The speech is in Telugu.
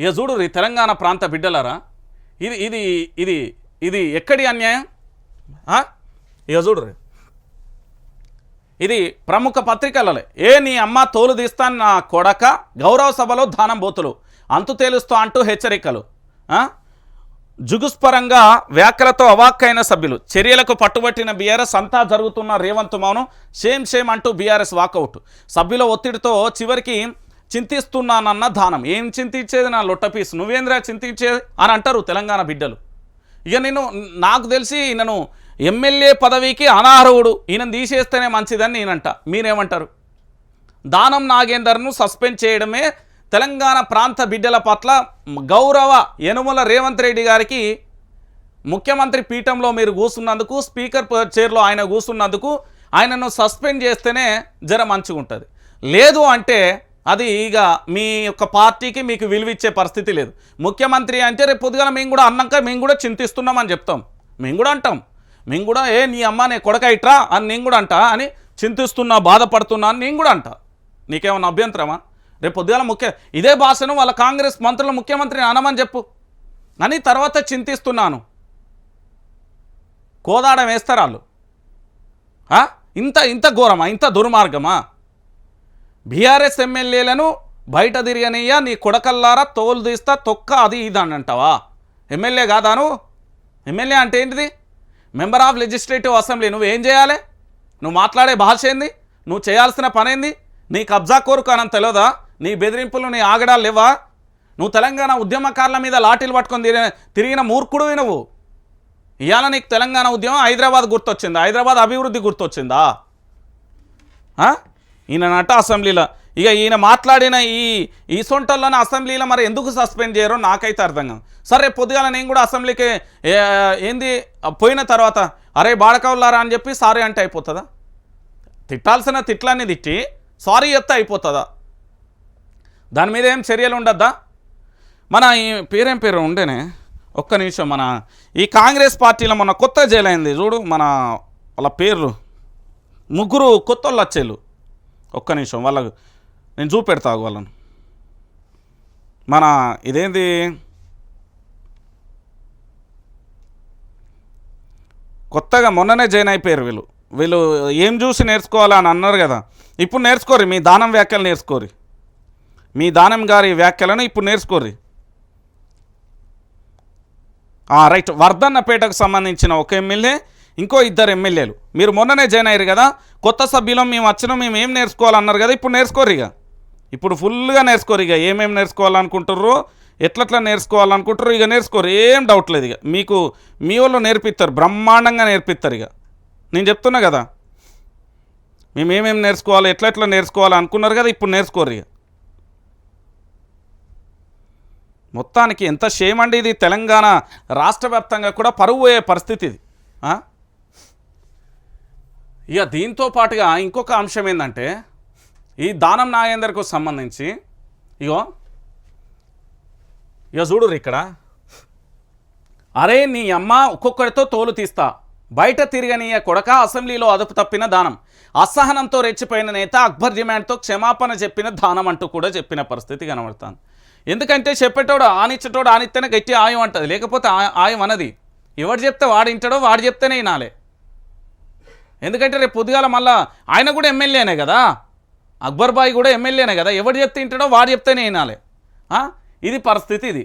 ఇక చూడు రీ తెలంగాణ ప్రాంత బిడ్డలారా? ఇది ఇది ఇది ఇది ఎక్కడి అన్యాయం? ఇక చూడు ఇది ప్రముఖ పత్రికలలో. ఏ నీ అమ్మ తోలు తీస్తాను నా కొడక? గౌరవ సభలో దానం బోతులు అంతు తేలుస్తూ అంటూ హెచ్చరికలు. జుగుస్పరంగా వ్యాఖ్యలతో అవాక్కైన సభ్యులు. చర్యలకు పట్టుబట్టిన బీఆర్ఎస్ అంతా జరుగుతున్న రేవంత్ మౌనం సేమ్ సేమ్ అంటూ బీఆర్ఎస్ వాకౌట్. సభ్యుల ఒత్తిడితో చివరికి చింతిస్తున్నానన్న దానం. ఏం చింతించేది నా లొట్టపీస్ నువ్వేంద్రా చింతించేది అని అంటారు తెలంగాణ బిడ్డలు. ఇక నేను నాకు తెలిసి ఈయనను ఎమ్మెల్యే పదవికి అనార్హుడు. ఈయన తీసేస్తేనే మంచిదని నేనంట మీరేమంటారు? దానం నాగేందర్ను సస్పెండ్ చేయడమే తెలంగాణ ప్రాంత బిడ్డల పట్ల గౌరవ యనుమల రేవంత్ రెడ్డి గారికి ముఖ్యమంత్రి పీఠంలో మీరు కూర్చున్నందుకు స్పీకర్ చైర్లో ఆయన కూర్చున్నందుకు ఆయనను సస్పెండ్ చేస్తేనే జర మంచిగా ఉంటుంది లేదు అంటే అది ఇక మీ యొక్క పార్టీకి మీకు విలువిచ్చే పరిస్థితి లేదు. ముఖ్యమంత్రి అంటే రేపు పొద్దుగాల మేము కూడా అన్నాక మేము కూడా చింతిస్తున్నామని చెప్తాం. మేము కూడా అంటాం. మేము కూడా ఏ నీ అమ్మ నీ కొడక ఇట్రా అని నేను కూడా అంటా అని చింతిస్తున్నా బాధపడుతున్నా అని నేను కూడా అంటా. నీకేమన్నా అభ్యంతరమా? రేపు పొద్దుగాల ముఖ్య ఇదే భాషను వాళ్ళ కాంగ్రెస్ మంత్రులు ముఖ్యమంత్రిని అనమని చెప్పు. అని తర్వాత చింతిస్తున్నాను. కోదాడ వేస్తారు వాళ్ళు ఇంత ఇంత ఘోరమా? ఇంత దుర్మార్గమా? బీఆర్ఎస్ ఎమ్మెల్యేలను బయట తిరగనయ్యా నీ కొడకల్లారా తోలు తీస్తా తొక్క అది ఇది అని అంటావా? ఎమ్మెల్యే కాదాను ఎమ్మెల్యే అంటే ఏంటిది? మెంబర్ ఆఫ్ లెజిస్లేటివ్ అసెంబ్లీ నువ్వు ఏం చేయాలి? నువ్వు మాట్లాడే భాష ఏంది? నువ్వు చేయాల్సిన పనేంది నీ కబ్జా కోరుకు అని తెలియదా నీ బెదిరింపులు నీ ఆగడాలు లేవా? నువ్వు తెలంగాణ ఉద్యమకారుల మీద లాఠీలు పట్టుకొని తిరిగిన తిరిగిన మూర్ఖుడువి నువ్వు? ఇవాళ నీకు తెలంగాణ ఉద్యమం హైదరాబాద్ గుర్తొచ్చిందా? హైదరాబాద్ అభివృద్ధి గుర్తొచ్చిందా? ఈయన నట అసెంబ్లీలో. ఇక ఈయన మాట్లాడిన ఈ ఈ సొంటల్లోనే అసెంబ్లీలో మరి ఎందుకు సస్పెండ్ చేయరో నాకైతే అర్థం కాదు. సరే పొద్దుగాల నేను కూడా అసెంబ్లీకి ఏంది పోయిన తర్వాత అరే బాడకవులారా అని చెప్పి సారీ అంటే అయిపోతుందా? తిట్టాల్సిన తిట్లన్నీ తిట్టి సారీ చెప్తే అయిపోతుందా? దాని మీద ఏం చర్యలు ఉండద్దా? మన ఈ పేరేం పేరు ఉండేనే? ఒక్క నిమిషం మన ఈ కాంగ్రెస్ పార్టీలో మన కొత్త జైలు అయింది చూడు మన వాళ్ళ పేర్లు. ముగ్గురు కొత్త వాళ్ళు వచ్చేళ్ళు. ఒక్క నిమిషం వాళ్ళకు నేను చూపెడతా వాళ్ళను. మన ఇదేంది? కొత్తగా మొన్ననే జాయిన్ అయిపోయారు వీళ్ళు. వీళ్ళు ఏం చూసి నేర్చుకోవాలి అని అన్నారు కదా. ఇప్పుడు నేర్చుకోరు మీ దానం వ్యాఖ్యలు నేర్చుకోరు మీ దానం గారి వ్యాఖ్యలను ఇప్పుడు నేర్చుకోరు రైట్. వర్ధన్నపేటకు సంబంధించిన ఒక ఎమ్మెల్యే ఇంకో ఇద్దరు ఎమ్మెల్యేలు. మీరు మొన్ననే జాయిన్ అయ్యారు కదా కొత్త సభ్యులం మేము వచ్చినాం మేము ఏం నేర్చుకోవాలన్నారు కదా ఇప్పుడు నేర్చుకోరు ఇక. ఇప్పుడు ఫుల్గా నేర్చుకోరు ఇక ఏమేమి నేర్చుకోవాలనుకుంటారో ఎట్లట్లా నేర్చుకోవాలనుకుంటారు ఇక నేర్చుకోరు ఏం డౌట్ లేదు ఇక. మీకు మీ వాళ్ళు నేర్పిస్తారు బ్రహ్మాండంగా నేర్పిస్తారు ఇక. నేను చెప్తున్నా కదా మేము ఏమేమి నేర్చుకోవాలి ఎట్లా ఎట్లా నేర్చుకోవాలి అనుకున్నారు కదా ఇప్పుడు నేర్చుకోరు ఇక. మొత్తానికి ఎంత షేమ్ అండి ఇది. తెలంగాణ రాష్ట్ర వ్యాప్తంగా కూడా పరువు పోయే పరిస్థితి ఇది. ఇక దీంతో పాటుగా ఇంకొక అంశం ఏంటంటే ఈ దానం నాగేందర్కు సంబంధించి ఇగో ఇక చూడరు ఇక్కడ. అరే నీ అమ్మ ఒక్కొక్కరితో తోలు తీస్తా. బయట తిరగనీయ కొడక అసెంబ్లీలో అదుపు తప్పిన దానం. అసహనంతో రెచ్చిపోయిన నేత అక్బర్ డిమాండ్తో క్షమాపణ చెప్పిన దానం అంటూ కూడా చెప్పిన పరిస్థితి కనబడుతుంది. ఎందుకంటే చెప్పేటోడు ఆనిచ్చేటోడు ఆనిస్తేనే గట్టి ఆయం అంటది. లేకపోతే ఆ- ఆయం అనది. ఎవడు చెప్తే వాడింటాడో వాడు చెప్తేనే వినాలే. ఎందుకంటే రేపు పొద్దుగాల మళ్ళా ఆయన కూడా ఎమ్మెల్యేనే కదా? అక్బర్ బాయ్ కూడా ఎమ్మెల్యేనే కదా? ఎవడు చెప్తే వింటాడో వాడు చెప్తేనే వినాలి. ఇది పరిస్థితి ఇది.